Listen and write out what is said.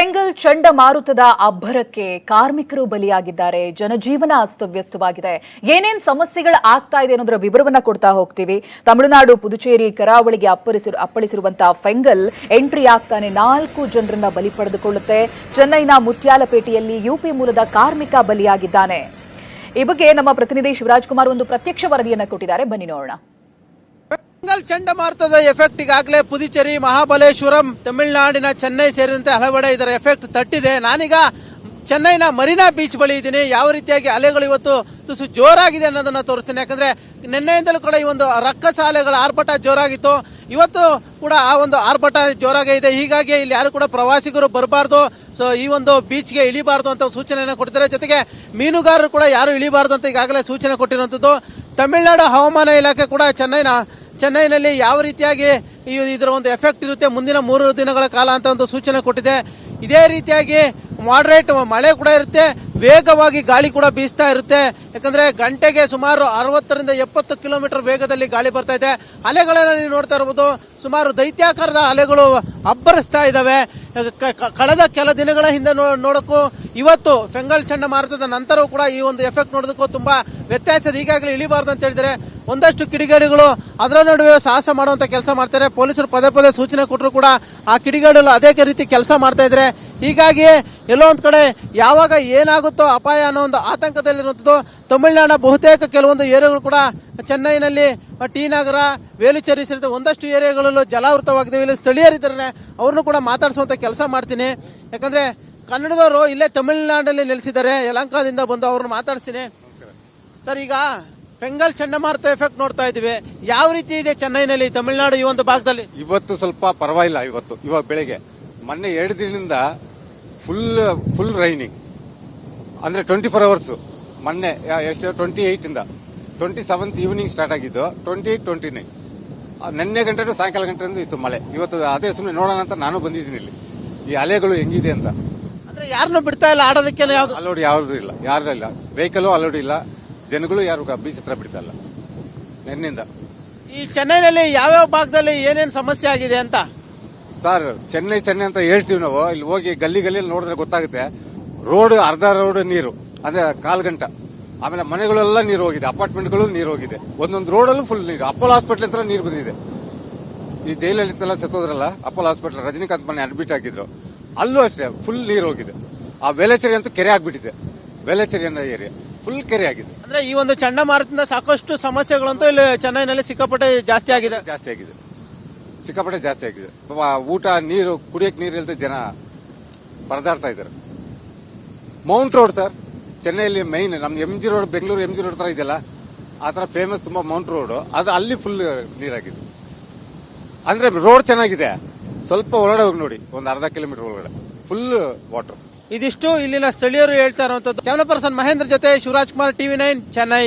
ಫೆಂಗಲ್ ಚಂಡಮಾರುತದ ಅಬ್ಬರಕ್ಕೆ ಕಾರ್ಮಿಕರು ಬಲಿಯಾಗಿದ್ದಾರೆ. ಜನಜೀವನ ಅಸ್ತವ್ಯಸ್ತವಾಗಿದೆ. ಏನೇನ್ ಸಮಸ್ಯೆಗಳು ಆಗ್ತಾ ಇದೆ ಅನ್ನೋದರ ವಿವರವನ್ನ ಕೊಡ್ತಾ ಹೋಗ್ತೀವಿ. ತಮಿಳುನಾಡು, ಪುದುಚೇರಿ, ಕರಾವಳಿಗೆ ಅಪ್ಪಳಿಸಿರು ಅಪ್ಪಳಿಸಿರುವಂತಹ ಫೆಂಗಲ್ ಎಂಟ್ರಿ ಆಗ್ತಾನೆ. ನಾಲ್ಕು ಜನರನ್ನ ಬಲಿ ಪಡೆದುಕೊಳ್ಳುತ್ತೆ. ಚೆನ್ನೈನ ಮುತ್ಯಾಲಪೇಟೆಯಲ್ಲಿ ಯುಪಿ ಮೂಲದ ಕಾರ್ಮಿಕ ಬಲಿಯಾಗಿದ್ದಾನೆ. ಈ ಬಗ್ಗೆ ನಮ್ಮ ಪ್ರತಿನಿಧಿ ಶಿವರಾಜ್ ಕುಮಾರ್ ಒಂದು ಪ್ರತ್ಯಕ್ಷ ವರದಿಯನ್ನ ಕೊಟ್ಟಿದ್ದಾರೆ. ಬನ್ನಿ ನೋಡೋಣ. ಬೆಂಗಲ್ ಚಂಡಮಾರುತದ ಎಫೆಕ್ಟ್ ಈಗಾಗಲೇ ಪುದುಚೇರಿ, ಮಹಾಬಲೇಶ್ವರಂ, ತಮಿಳುನಾಡಿನ ಚೆನ್ನೈ ಸೇರಿದಂತೆ ಹಲವೆಡೆ ಇದರ ಎಫೆಕ್ಟ್ ತಟ್ಟಿದೆ. ನಾನೀಗ ಚೆನ್ನೈನ ಮರೀನಾ ಬೀಚ್ ಬಳಿ ಇದ್ದೀನಿ. ಯಾವ ರೀತಿಯಾಗಿ ಅಲೆಗಳು ಇವತ್ತು ತುಸು ಜೋರಾಗಿದೆ ಅನ್ನೋದನ್ನ ತೋರಿಸ್ತೀನಿ. ಯಾಕಂದ್ರೆ ನಿನ್ನೆಯಿಂದಲೂ ಕೂಡ ಈ ಒಂದು ರಕ್ಕಸ ಅಲೆಗಳ ಆರ್ಭಟ ಜೋರಾಗಿತ್ತು. ಇವತ್ತು ಕೂಡ ಆ ಒಂದು ಆರ್ಭಟ ಜೋರಾಗೇ ಇದೆ. ಹೀಗಾಗಿ ಇಲ್ಲಿ ಯಾರು ಕೂಡ ಪ್ರವಾಸಿಗರು ಬರಬಾರ್ದು. ಸೊ ಈ ಒಂದು ಬೀಚ್ಗೆ ಇಳಿಬಾರ್ದು ಅಂತ ಸೂಚನೆಯನ್ನು ಕೊಟ್ಟಿದ್ದಾರೆ. ಜೊತೆಗೆ ಮೀನುಗಾರರು ಕೂಡ ಯಾರು ಇಳಿಬಾರ್ದು ಅಂತ ಈಗಾಗಲೇ ಸೂಚನೆ ಕೊಟ್ಟಿರುವಂಥದ್ದು. ತಮಿಳುನಾಡು ಹವಾಮಾನ ಇಲಾಖೆ ಕೂಡ ಚೆನ್ನೈನ ಚೆನ್ನೈನಲ್ಲಿ ಯಾವ ರೀತಿಯಾಗಿ ಇದರ ಒಂದು ಎಫೆಕ್ಟ್ ಇರುತ್ತೆ ಮುಂದಿನ ಮೂರು ದಿನಗಳ ಕಾಲ ಅಂತ ಒಂದು ಸೂಚನೆ ಕೊಟ್ಟಿದೆ. ಇದೇ ರೀತಿಯಾಗಿ ಮಾಡ್ರೇಟ್ ಮಳೆ ಕೂಡ ಇರುತ್ತೆ, ವೇಗವಾಗಿ ಗಾಳಿ ಕೂಡ ಬೀಸ್ತಾ ಇರುತ್ತೆ. ಯಾಕಂದ್ರೆ ಗಂಟೆಗೆ ಸುಮಾರು ಅರವತ್ತರಿಂದ ಎಪ್ಪತ್ತು ಕಿಲೋಮೀಟರ್ ವೇಗದಲ್ಲಿ ಗಾಳಿ ಬರ್ತಾ ಇದೆ. ಅಲೆಗಳನ್ನು ನೀವು ನೋಡ್ತಾ ಇರ್ಬೋದು, ಸುಮಾರು ದೈತ್ಯಾಕಾರದ ಅಲೆಗಳು ಅಬ್ಬರಿಸ್ತಾ ಇದ್ದಾವೆ. ಕಳೆದ ಕೆಲ ದಿನಗಳ ಹಿಂದೆ ನೋಡಕ್ಕೂ ಇವತ್ತು ಫೆಂಗಲ್ ಚಂಡಮಾರುತದ ನಂತರವೂ ಕೂಡ ಈ ಒಂದು ಎಫೆಕ್ಟ್ ನೋಡೋದಕ್ಕೂ ತುಂಬಾ ವ್ಯತ್ಯಾಸ ಈಗಾಗಲೇ ಇಳಿಬಾರ್ದು ಅಂತ ಹೇಳಿದ್ರೆ ಒಂದಷ್ಟು ಕಿಡಿಗೇಡಿಗಳು ಅದರ ನಡುವೆ ಸಾಹಸ ಮಾಡುವಂತ ಕೆಲಸ ಮಾಡ್ತಾರೆ. ಪೊಲೀಸರು ಪದೇ ಪದೇ ಸೂಚನೆ ಕೊಟ್ಟರು ಕೂಡ ಆ ಕಿಡಿಗೇಡಿಗಳು ಅದೇ ರೀತಿ ಕೆಲಸ ಮಾಡ್ತಾ ಇದ್ರೆ ಹೀಗಾಗಿ ಎಲ್ಲೋ ಒಂದು ಕಡೆ ಯಾವಾಗ ಏನಾಗುತ್ತೋ ಅಪಾಯ ಅನ್ನೋ ಒಂದು ಆತಂಕದಲ್ಲಿರುವಂಥದ್ದು ತಮಿಳುನಾಡ ಬಹುತೇಕ ಕೆಲವೊಂದು ಏರಿಯಾಗಳು ಕೂಡ ಚೆನ್ನೈನಲ್ಲಿ, ಟಿ ನಗರ, ವೇಲುಚೇರಿ ಸೇರಿದ ಒಂದಷ್ಟು ಏರಿಯಾಗಳಲ್ಲೂ ಜಲಾವೃತವಾಗಿದೆ. ಇಲ್ಲಿ ಸ್ಥಳೀಯರಿದ್ದಾರೆ ಅವ್ರನ್ನೂ ಕೂಡ ಮಾತಾಡಿಸುವಂಥ ಕೆಲಸ ಮಾಡ್ತೀನಿ. ಯಾಕಂದರೆ ಕನ್ನಡದವರು ಇಲ್ಲೇ ತಮಿಳುನಾಡಲ್ಲಿ ನೆಲೆಸಿದ್ದಾರೆ. ಯಲಂಕಾದಿಂದ ಬಂದು ಅವ್ರನ್ನ ಮಾತಾಡ್ತೀನಿ ಸರ್, ಈಗ ಫೆಂಗಲ್ ಚಂಡಮಾರುತ ಎಫೆಕ್ಟ್ ನೋಡ್ತಾ ಇದೀವಿ ಯಾವ ರೀತಿ ಇದೆ ಚೆನ್ನೈನಲ್ಲಿ ತಮಿಳುನಾಡು ಈ ಒಂದು ಭಾಗದಲ್ಲಿ? ಇವತ್ತು ಸ್ವಲ್ಪ ಪರವಾಗಿಲ್ಲ ಇವತ್ತು ಇವಾಗ ಬೆಳಿಗ್ಗೆ. ಮೊನ್ನೆ ಎರಡು ದಿನದಿಂದ ಫುಲ್ ಫುಲ್ ರೈನಿಂಗ್ ಅಂದ್ರೆ ಟ್ವೆಂಟಿ ಫೋರ್ ಅವರ್ಸ್ ಮೊನ್ನೆ ಎಷ್ಟು ಟ್ವೆಂಟಿ ಇಂದ. ಟ್ವೆಂಟಿ ಸೆವೆಂತ್ ಈವ್ನಿಂಗ್ ಸ್ಟಾರ್ಟ್ ಆಗಿದ್ದು ಟ್ವೆಂಟಿ ಏಯ್ಟ್ ಟ್ವೆಂಟಿ ನೈನ್ ನೆನ್ನೆ ಗಂಟೆ ಸಾಯಂಕಾಲ ಗಂಟೆಯಿಂದ ಇತ್ತು ಮಳೆ. ಇವತ್ತು ಅದೇ ಸುಮ್ಮನೆ ನೋಡೋಣ ಅಂತ ನಾನು ಬಂದಿದ್ದೀನಿ ಇಲ್ಲಿ. ಈ ಅಲೆಗಳು ಹೆಂಗಿದೆ ಅಂತ. ಅಂದ್ರೆ ಯಾರನ್ನೂ ಬಿಡ್ತಾ ಇಲ್ಲ ಆಡೋದಕ್ಕೆ ಯಾವ್ದು? ಅಲೋಡಿ ಯಾವುದು ಇಲ್ಲ ಯಾರು ಇಲ್ಲ. ವೆಹಿಕಲ್ ಅಲೋಡ್ ಇಲ್ಲ. ಜನಗಳು ಯಾರು ಬೀಚ್ ಹತ್ರ ಬಿಡಿಸಲ್ಲ. ನಿನ್ನಿಂದ. ಈ ಚೆನ್ನೈನಲ್ಲಿ ಯಾವ್ಯಾವ ಭಾಗದಲ್ಲಿ ಏನೇನು ಸಮಸ್ಯೆ ಆಗಿದೆ ಅಂತ? ಸರ್ ಚೆನ್ನೈ ಚೆನ್ನೈ ಅಂತ ಹೇಳ್ತೀವಿ ನಾವು. ಇಲ್ಲಿ ಹೋಗಿ ಗಲ್ಲಿ ಗಲ್ಲಿ ನೋಡಿದ್ರೆ ಗೊತ್ತಾಗುತ್ತೆ. ರೋಡ್ ಅರ್ಧ ರೋಡ್ ನೀರು. ಅಂದ್ರೆ ಕಾಲ್ ಗಂಟ. ಆಮೇಲೆ ಮನೆಗಳೆಲ್ಲ ನೀರು ಹೋಗಿದೆ. ಅಪಾರ್ಟ್ಮೆಂಟ್ಗಳು ನೀರು ಹೋಗಿದೆ. ಒಂದೊಂದು ರೋಡಲ್ಲೂ ಫುಲ್ ನೀರು. ಅಪೋಲೋ ಹಾಸ್ಪಿಟಲ್ ಹತ್ರ ನೀರು ಬಂದಿದೆ. ಈ ಜೈಲಲ್ಲಿತ್ತೆಲ್ಲ ಸತ್ತೋದ್ರಲ್ಲ ಅಪೋಲೋ ಹಾಸ್ಪಿಟಲ್ ರಜನಿಕಾಂತ್ ಮನೆ ಅಡ್ಮಿಟ್ ಆಗಿದ್ರು. ಅಲ್ಲೂ ಅಷ್ಟೇ ಫುಲ್ ನೀರು ಹೋಗಿದೆ. ಆ ವೇಲಚೇರಿ ಅಂತೂ ಕೆರೆ ಆಗ್ಬಿಟ್ಟಿದೆ. ವೇಲಚೇರಿ ಅನ್ನೋ ಏರಿಯಾ ಫುಲ್ ಕೆರೆ ಆಗಿದೆ. ಅಂದ್ರೆ ಈ ಒಂದು ಚಂಡಮಾರುತದಿಂದ ಸಾಕಷ್ಟು ಸಮಸ್ಯೆಗಳಂತೂ ಇಲ್ಲಿ ಚೆನ್ನೈನಲ್ಲಿ ಸಿಕ್ಕಾಪಟ್ಟೆ ಜಾಸ್ತಿ ಆಗಿದೆ. ಜಾಸ್ತಿ ಆಗಿದೆ. ಸಿಕ್ಕಾಪಟ್ಟೆ ಜಾಸ್ತಿ ಆಗಿದೆ. ಪಾಪ ಊಟ ನೀರು ಕುಡಿಯಕ್ಕೆ ನೀರು ಇಲ್ಲದೆ ಜನ ಪರದಾಡ್ತಾ ಇದ್ದಾರೆ. ಮೌಂಟ್ ರೋಡ್ ಸರ್ ಚೆನ್ನೈಯಲ್ಲಿ ಮೈನ್ ನಮ್ದು M G road Bengaluru M G road ತರ ಇದೆಯಲ್ಲ ಆ ತರ ಫೇಮಸ್ ತುಂಬಾ ಮೌಂಟ್ ರೋಡ್ ಅದು ಅಲ್ಲಿ ಫುಲ್ ನೀರಾಗಿದೆ. ಅಂದ್ರೆ ರೋಡ್ ಚೆನ್ನಾಗಿದೆ. ಸ್ವಲ್ಪ ಒಳಗಡೆ ಹೋಗಿ ನೋಡಿ ಒಂದು ಅರ್ಧ ಕಿಲೋಮೀಟರ್ ಒಳಗಡೆ. ಫುಲ್ ವಾಟರ್ ಇದಿಷ್ಟು ಇಲ್ಲಿನ ಸ್ಥಳೀಯರು ಹೇಳ್ತಾ ಇರುವಂತದ್ದು. ಕ್ಯಾಮರಾ ಪರ್ಸನ್ ಮಹೇಂದ್ರ ಜೊತೆ ಶಿವರಾಜ್ ಕುಮಾರ್ ಟಿವಿ ನೈನ್ ಚೆನ್ನೈ